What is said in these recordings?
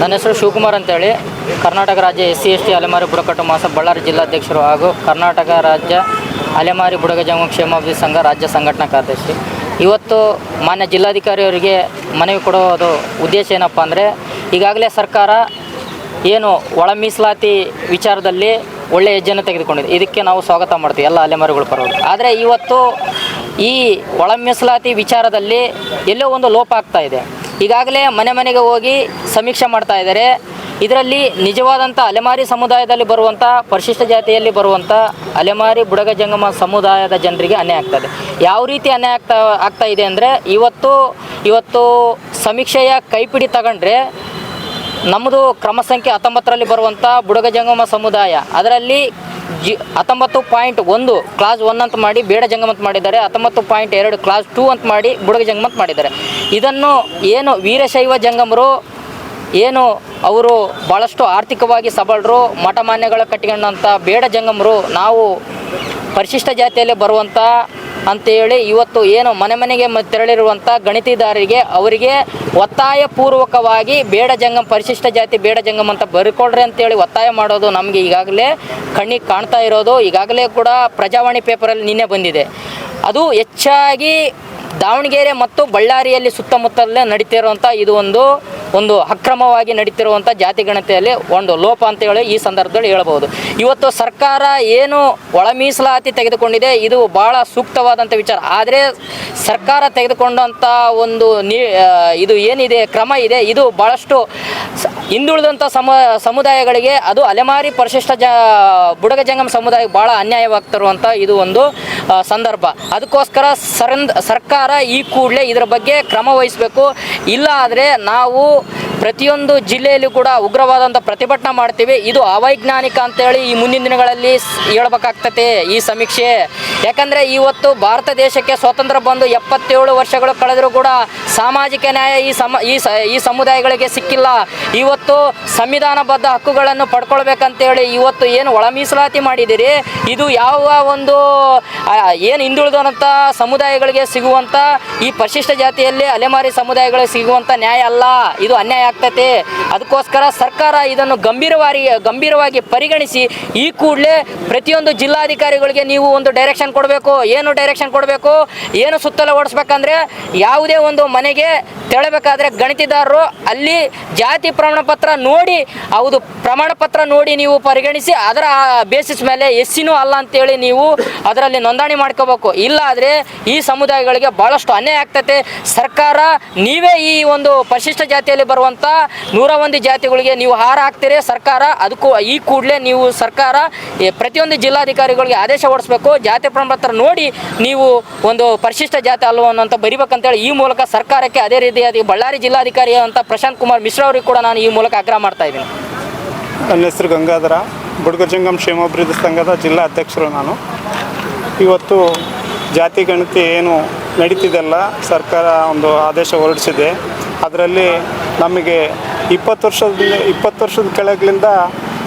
ನನ್ನ ಹೆಸರು ಶಿವಕುಮಾರ್ ಅಂತೇಳಿ. ಕರ್ನಾಟಕ ರಾಜ್ಯ ಎಸ್ ಸಿ, ಎಸ್ ಟಿ, ಅಲೆಮಾರಿ, ಬುಡಕಟ್ಟು ಮಾಸ ಬಳ್ಳಾರಿ ಜಿಲ್ಲಾಧ್ಯಕ್ಷರು ಹಾಗೂ ಕರ್ನಾಟಕ ರಾಜ್ಯ ಅಲೆಮಾರಿ, ಬುಡಗ ಜಂಗ ಕ್ಷೇಮಾಭಿವೃದ್ಧಿ ಸಂಘ ರಾಜ್ಯ ಸಂಘಟನಾ ಕಾರ್ಯದರ್ಶಿ. ಇವತ್ತು ಮಾನ್ಯ ಜಿಲ್ಲಾಧಿಕಾರಿಯವರಿಗೆ ಮನವಿ ಕೊಡೋದು ಉದ್ದೇಶ ಏನಪ್ಪ ಅಂದರೆ, ಈಗಾಗಲೇ ಸರ್ಕಾರ ಏನು ಒಳ ಮೀಸಲಾತಿ ವಿಚಾರದಲ್ಲಿ ಒಳ್ಳೆಯ ಹೆಜ್ಜೆಯನ್ನು ತೆಗೆದುಕೊಂಡಿದೆ. ಇದಕ್ಕೆ ನಾವು ಸ್ವಾಗತ ಮಾಡ್ತೀವಿ, ಎಲ್ಲ ಅಲೆಮಾರಿಗಳು ಪರವಾಗಿ. ಆದರೆ ಇವತ್ತು ಈ ಒಳ ಮೀಸಲಾತಿ ವಿಚಾರದಲ್ಲಿ ಎಲ್ಲೋ ಒಂದು ಲೋಪ ಆಗ್ತಾ ಇದೆ. ಈಗಾಗಲೇ ಮನೆ ಮನೆಗೆ ಹೋಗಿ ಸಮೀಕ್ಷೆ ಮಾಡ್ತಾ ಇದ್ದಾರೆ. ಇದರಲ್ಲಿ ನಿಜವಾದಂಥ ಅಲೆಮಾರಿ ಸಮುದಾಯದಲ್ಲಿ ಬರುವಂಥ ಪರಿಶಿಷ್ಟ ಜಾತಿಯಲ್ಲಿ ಬರುವಂಥ ಅಲೆಮಾರಿ ಬುಡಗ ಜಂಗಮ ಸಮುದಾಯದ ಜನರಿಗೆ ಅನ್ಯಾಯ ಆಗ್ತದೆ ಯಾವ ರೀತಿ ಅನ್ಯಾಯ ಆಗ್ತಾ ಆಗ್ತಾ ಇದೆ ಅಂದರೆ ಇವತ್ತು ಇವತ್ತು ಸಮೀಕ್ಷೆಯ ಕೈಪಿಡಿ ತಗೊಂಡ್ರೆ ನಮ್ಮದು ಕ್ರಮ ಸಂಖ್ಯೆ ಹತ್ತೊಂಬತ್ತರಲ್ಲಿ ಬರುವಂಥ ಬುಡಗ ಜಂಗಮ ಸಮುದಾಯ, ಅದರಲ್ಲಿ ಜಿ ಹತ್ತೊಂಬತ್ತು ಪಾಯಿಂಟ್ ಒಂದು ಕ್ಲಾಸ್ ಒನ್ ಅಂತ ಮಾಡಿ ಬೇಡ ಜಂಗಮ ಅಂತ ಮಾಡಿದ್ದಾರೆ. ಹತ್ತೊಂಬತ್ತು ಪಾಯಿಂಟ್ ಎರಡು ಕ್ಲಾಸ್ ಟೂ ಅಂತ ಮಾಡಿ ಬುಡಗ ಜಂಗಮ ಅಂತ ಮಾಡಿದ್ದಾರೆ. ಇದನ್ನು ಏನು ವೀರಶೈವ ಜಂಗಮರು, ಏನು ಅವರು ಭಾಳಷ್ಟು ಆರ್ಥಿಕವಾಗಿ ಸಬಲರು, ಮಠಮಾನ್ಯಗಳ ಕಟ್ಟಿಕೊಂಡಂಥ ಬೇಡ ಜಂಗಮರು ನಾವು ಪರಿಶಿಷ್ಟ ಜಾತಿಯಲ್ಲಿ ಬರುವಂಥ ಅಂತೇಳಿ ಇವತ್ತು ಏನು ಮನೆ ಮನೆಗೆ ತೆರಳಿರುವಂಥ ಗಣಿತಿದಾರರಿಗೆ ಅವರಿಗೆ ಒತ್ತಾಯ ಪೂರ್ವಕವಾಗಿ ಬೇಡ ಜಂಗಮ್ ಪರಿಶಿಷ್ಟ ಜಾತಿ ಬೇಡ ಜಂಗಮ್ ಅಂತ ಬರ್ಕೊಡ್ರಿ ಅಂತೇಳಿ ಒತ್ತಾಯ ಮಾಡೋದು ನಮಗೆ ಈಗಾಗಲೇ ಕಣ್ಣಿಗೆ ಕಾಣ್ತಾ ಇರೋದು. ಈಗಾಗಲೇ ಕೂಡ ಪ್ರಜಾವಾಣಿ ಪೇಪರಲ್ಲಿ ನಿನ್ನೆ ಬಂದಿದೆ. ಅದು ಹೆಚ್ಚಾಗಿ ದಾವಣಗೆರೆ ಮತ್ತು ಬಳ್ಳಾರಿಯಲ್ಲಿ ಸುತ್ತಮುತ್ತಲೇ ನಡೀತಿರುವಂಥ ಇದು ಒಂದು ಒಂದು ಅಕ್ರಮವಾಗಿ ನಡೀತಿರುವಂಥ ಜಾತಿ ಗಣತೆಯಲ್ಲಿ ಒಂದು ಲೋಪ ಅಂತ ಹೇಳಿ ಈ ಸಂದರ್ಭದಲ್ಲಿ ಹೇಳಬಹುದು. ಇವತ್ತು ಸರ್ಕಾರ ಏನು ಒಳ ಮೀಸಲಾತಿ ತೆಗೆದುಕೊಂಡಿದೆ, ಇದು ಭಾಳ ಸೂಕ್ತವಾದಂಥ ವಿಚಾರ. ಆದರೆ ಸರ್ಕಾರ ತೆಗೆದುಕೊಂಡಂಥ ಒಂದು ನೀ ಇದು ಏನಿದೆ, ಕ್ರಮ ಇದೆ, ಇದು ಭಾಳಷ್ಟು ಹಿಂದುಳಿದಂಥ ಸಮ, ಸಮುದಾಯಗಳಿಗೆ ಅದು ಅಲೆಮಾರಿ ಪರಿಶಿಷ್ಟ ಜ, ಬುಡಗ ಜಂಗಮ ಸಮುದಾಯಕ್ಕೆ ಭಾಳ ಅನ್ಯಾಯವಾಗ್ತಿರುವಂಥ ಇದು ಒಂದು ಸಂದರ್ಭ. ಅದಕ್ಕೋಸ್ಕರ ಸರಂದ್, ಸರ್ಕಾರ ಈ ಕೂಡಲೇ ಇದರ ಬಗ್ಗೆ ಕ್ರಮ ವಹಿಸಬೇಕು. ಇಲ್ಲ ಆದರೆ ನಾವು ಪ್ರತಿಯೊಂದು ಜಿಲ್ಲೆಯಲ್ಲೂ ಕೂಡ ಉಗ್ರವಾದಂಥ ಪ್ರತಿಭಟನೆ ಮಾಡ್ತೀವಿ. ಇದು ಅವೈಜ್ಞಾನಿಕ ಅಂತೇಳಿ ಈ ಮುಂದಿನ ದಿನಗಳಲ್ಲಿ ಹೇಳ್ಬೇಕಾಗ್ತತೆ ಈ ಸಮೀಕ್ಷೆ. ಯಾಕಂದರೆ ಇವತ್ತು ಭಾರತ ದೇಶಕ್ಕೆ ಸ್ವಾತಂತ್ರ್ಯ ಬಂದು ಎಪ್ಪತ್ತೇಳು ವರ್ಷಗಳು ಕಳೆದರೂ ಕೂಡ ಸಾಮಾಜಿಕ ನ್ಯಾಯ ಈ ಸಮ ಈ ಈ ಸಮುದಾಯಗಳಿಗೆ ಸಿಕ್ಕಿಲ್ಲ. ಇವತ್ತು ಸಂವಿಧಾನಬದ್ಧ ಹಕ್ಕುಗಳನ್ನು ಪಡ್ಕೊಳ್ಬೇಕಂತೇಳಿ ಇವತ್ತು ಏನು ಒಳ ಮೀಸಲಾತಿ ಮಾಡಿದ್ದೀರಿ. ಇದು ಯಾವ ಒಂದು ಏನು ಹಿಂದುಳಿದಂಥ ಸಮುದಾಯಗಳಿಗೆ ಸಿಗುವಂಥ ಈ ಪರಿಶಿಷ್ಟ ಜಾತಿಯಲ್ಲಿ ಅಲೆಮಾರಿ ಸಮುದಾಯಗಳಿಗೆ ಸಿಗುವಂಥ ನ್ಯಾಯ ಅಲ್ಲ. ಇದು ಅನ್ಯಾಯ ಆಗ್ತೈತೆ. ಅದಕ್ಕೋಸ್ಕರ ಸರ್ಕಾರ ಇದನ್ನು ಗಂಭೀರವಾಗಿ ಗಂಭೀರವಾಗಿ ಪರಿಗಣಿಸಿ ಈ ಕೂಡಲೇ ಪ್ರತಿಯೊಂದು ಜಿಲ್ಲಾಧಿಕಾರಿಗಳಿಗೆ ನೀವು ಒಂದು ಡೈರೆಕ್ಷನ್ ಕೊಡಬೇಕು. ಏನು ಡೈರೆಕ್ಷನ್ ಕೊಡಬೇಕು? ಏನು ಸುತ್ತಲೂ ಓಡಿಸ್ಬೇಕಂದ್ರೆ ಯಾವುದೇ ಒಂದು ಮನೆಗೆ ತೆಳಬೇಕಾದ್ರೆ ಗಣಿತಿದಾರರು ಅಲ್ಲಿ ಜಾತಿ ಪ್ರಮಾಣ ಪತ್ರ ನೋಡಿ, ಹೌದು, ಪ್ರಮಾಣ ಪತ್ರ ನೋಡಿ ನೀವು ಪರಿಗಣಿಸಿ ಅದರ ಬೇಸಿಸ್ ಮೇಲೆ ಎಸ್ಸಿನೂ ಅಲ್ಲ ಅಂತೇಳಿ ನೀವು ಅದರಲ್ಲಿ ನೋಂದಣಿ ಮಾಡ್ಕೋಬೇಕು. ಇಲ್ಲ ಈ ಸಮುದಾಯಗಳಿಗೆ ಭಾಳಷ್ಟು ಅನ್ಯಾಯ ಆಗ್ತೈತೆ. ಸರ್ಕಾರ ನೀವೇ ಈ ಒಂದು ಪರಿಶಿಷ್ಟ ಜಾತಿಯಲ್ಲಿ ಬರುವಂಥ ನೂರ ಒಂದು ಜಾತಿಗಳಿಗೆ ನೀವು ಹಾರ ಹಾಕ್ತೀರಿ, ಸರ್ಕಾರ ಅದಕ್ಕೂ ಈ ಕೂಡಲೇ ನೀವು ಸರ್ಕಾರ ಪ್ರತಿಯೊಂದು ಜಿಲ್ಲಾಧಿಕಾರಿಗಳಿಗೆ ಆದೇಶ ಹೊರಡಿಸ್ಬೇಕು. ಜಾತಿ ಪ್ರಮಾಣಪತ್ರ ನೋಡಿ ನೀವು ಒಂದು ಪರಿಶಿಷ್ಟ ಜಾತಿ ಅಲ್ವ ಅನ್ನೋಂಥ ಬರಿಬೇಕಂತೇಳಿ ಈ ಮೂಲಕ ಸರ್ಕಾರಕ್ಕೆ ಅದೇ ರೀತಿಯಾಗಿ ಬಳ್ಳಾರಿ ಜಿಲ್ಲಾಧಿಕಾರಿ ಅಂತ ಪ್ರಶಾಂತ್ ಕುಮಾರ್ ಮಿಶ್ರಾ ಅವರಿಗೆ ಕೂಡ ನಾನು ಈ ಮೂಲಕ ಆಗ್ರಹ ಮಾಡ್ತಾ ಇದ್ದೀನಿ. ನನ್ನ ಹೆಸರು ಗಂಗಾಧರ. ಬುಡ್ಗಜಂಗಮ್ ಕ್ಷೇಮಾಭಿವೃದ್ಧಿ ಸಂಘದ ಜಿಲ್ಲಾ ಅಧ್ಯಕ್ಷರು ನಾನು. ಇವತ್ತು ಜಾತಿ ಗಣತಿ ಏನು ನಡೀತಿದೆಲ್ಲ ಸರ್ಕಾರ ಒಂದು ಆದೇಶ ಹೊರಡಿಸಿದೆ. ಅದರಲ್ಲಿ ನಮಗೆ ಇಪ್ಪತ್ತು ವರ್ಷದ ಇಪ್ಪತ್ತು ವರ್ಷದ ಕೆಳಗಿಂದ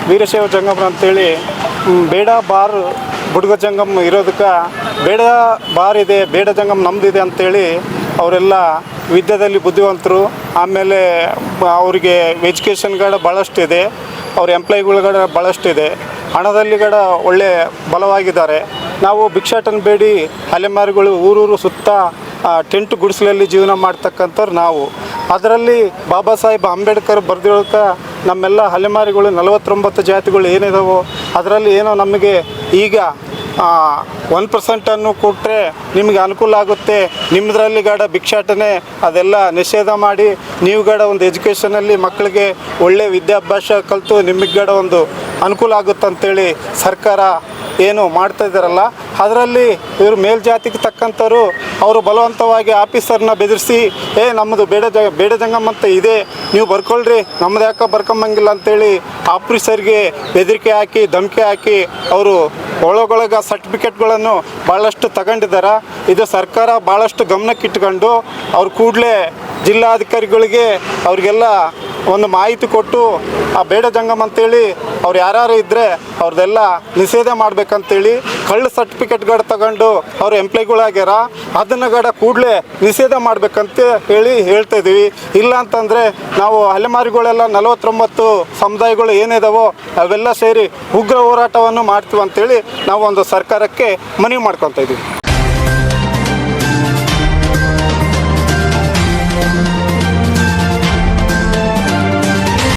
ವೀರಶೈವ ಜಂಗಮ ಅಂತೇಳಿ ಬೇಡ ಬಾರ್, ಬುಡ್ಗ ಜಂಗಮ್ ಇರೋದಕ್ಕೆ ಬೇಡ ಬಾರ್ ಇದೆ, ಬೇಡ ಜಂಗಮ್ ನಮ್ದಿದೆ ಅಂತೇಳಿ ಅವರೆಲ್ಲ ವಿದ್ಯಾದಲ್ಲಿ ಬುದ್ಧಿವಂತರು. ಆಮೇಲೆ ಅವರಿಗೆ ಎಜುಕೇಷನ್ಗಳ ಭಾಳಷ್ಟಿದೆ ಅವ್ರ ಎಂಪ್ಲಾಯಿಗಳುಗಳ ಭಾಳಷ್ಟಿದೆ ಹಣದಲ್ಲಿ ಕೂಡ ಒಳ್ಳೆ ಬಲವಾಗಿದ್ದಾರೆ. ನಾವು ಭಿಕ್ಷಾಟನ ಬೇಡಿ ಅಲೆಮಾರಿಗಳು ಊರೂರು ಸುತ್ತ ಟೆಂಟ್ ಗುಡಿಸಲಲ್ಲಿ ಜೀವನ ಮಾಡ್ತಕ್ಕಂಥವ್ರು ನಾವು. ಅದರಲ್ಲಿ ಬಾಬಾ ಸಾಹೇಬ್ ಅಂಬೇಡ್ಕರ್ ಬರೆದಿರೋಕ ನಮ್ಮೆಲ್ಲ ಅಲೆಮಾರಿಗಳು, ನಲವತ್ತೊಂಬತ್ತು ಜಾತಿಗಳು ಏನಿದಾವೋ, ಅದರಲ್ಲಿ ಏನೋ ನಮಗೆ ಈಗ ಒನ್ ಪರ್ಸೆಂಟನ್ನು ಕೊಟ್ಟರೆ ನಿಮಗೆ ಅನುಕೂಲ ಆಗುತ್ತೆ. ನಿಮ್ಮದ್ರಲ್ಲಿ ಗಾಢ ಭಿಕ್ಷಾಟನೆ, ಅದೆಲ್ಲ ನಿಷೇಧ ಮಾಡಿ, ನೀವು ಗಾಢ ಒಂದು ಎಜುಕೇಷನಲ್ಲಿ ಮಕ್ಕಳಿಗೆ ಒಳ್ಳೆಯ ವಿದ್ಯಾಭ್ಯಾಸ ಕಲಿತು ನಿಮಗೆ ಗಾಢ ಒಂದು ಅನುಕೂಲ ಆಗುತ್ತೆ ಅಂತೇಳಿ ಸರ್ಕಾರ ಏನು ಮಾಡ್ತಾ ಇದ್ದಾರಲ್ಲ, ಅದರಲ್ಲಿ ಇವರು ಮೇಲ್ಜಾತಿಗೆ ತಕ್ಕಂಥವ್ರು, ಅವರು ಬಲವಂತವಾಗಿ ಆಫೀಸರ್ನ ಬೆದರಿಸಿ, ಏ, ನಮ್ಮದು ಬೇಡ ಜ, ಬೇಡ ಜಂಗಮ್ ಅಂತ ಇದೆ, ನೀವು ಬರ್ಕೊಳ್ರಿ ನಮ್ಮದು ಯಾಕೆ ಬರ್ಕೊಂಬಂಗಿಲ್ಲ ಅಂತೇಳಿ ಆಫೀಸರ್ಗೆ ಬೆದರಿಕೆ ಹಾಕಿ, ಧಮಕಿ ಹಾಕಿ, ಅವರು ಒಳಗೊಳಗ ಸರ್ಟಿಫಿಕೇಟ್ಗಳನ್ನು ಭಾಳಷ್ಟು ತಗೊಂಡಿದ್ದಾರೆ ಇದು ಸರ್ಕಾರ ಭಾಳಷ್ಟು ಗಮನಕ್ಕಿಟ್ಕೊಂಡು, ಅವ್ರು ಕೂಡಲೇ ಜಿಲ್ಲಾಧಿಕಾರಿಗಳಿಗೆ ಅವ್ರಿಗೆಲ್ಲ ಒಂದು ಮಾಹಿತಿ ಕೊಟ್ಟು ಆ ಬೇಡ ಜಂಗಮ್ ಅಂತೇಳಿ ಅವ್ರು ಯಾರ್ಯಾರು ಇದ್ದರೆ ಅವ್ರದ್ದೆಲ್ಲ ನಿಷೇಧ ಮಾಡ್ಬೇಕಂತೇಳಿ ಕಳ್ಳು ಸರ್ಟಿಫಿಕೇಟ್ಗಳು ತಗೊಂಡು ಅವ್ರು ಎಂಪ್ಲಾಯ್ಗಳಾಗ್ಯಾರ ಅದನ್ನು ಗಡ ಕೂಡಲೇ ನಿಷೇಧ ಮಾಡ್ಬೇಕಂತ ಹೇಳಿ ಹೇಳ್ತಾ ಇದೀವಿ ಇಲ್ಲ ಅಂತಂದರೆ ನಾವು ಅಲೆಮಾರಿಗಳೆಲ್ಲ ನಲವತ್ತೊಂಬತ್ತು ಸಮುದಾಯಗಳು ಏನಿದಾವೋ ಅವೆಲ್ಲ ಸೇರಿ ಉಗ್ರ ಹೋರಾಟವನ್ನು ಮಾಡ್ತೀವಿ ಅಂತೇಳಿ ನಾವು ಒಂದು ಸರ್ಕಾರಕ್ಕೆ ಮನವಿ ಮಾಡ್ಕೊತಾ ಇದ್ದೀವಿ.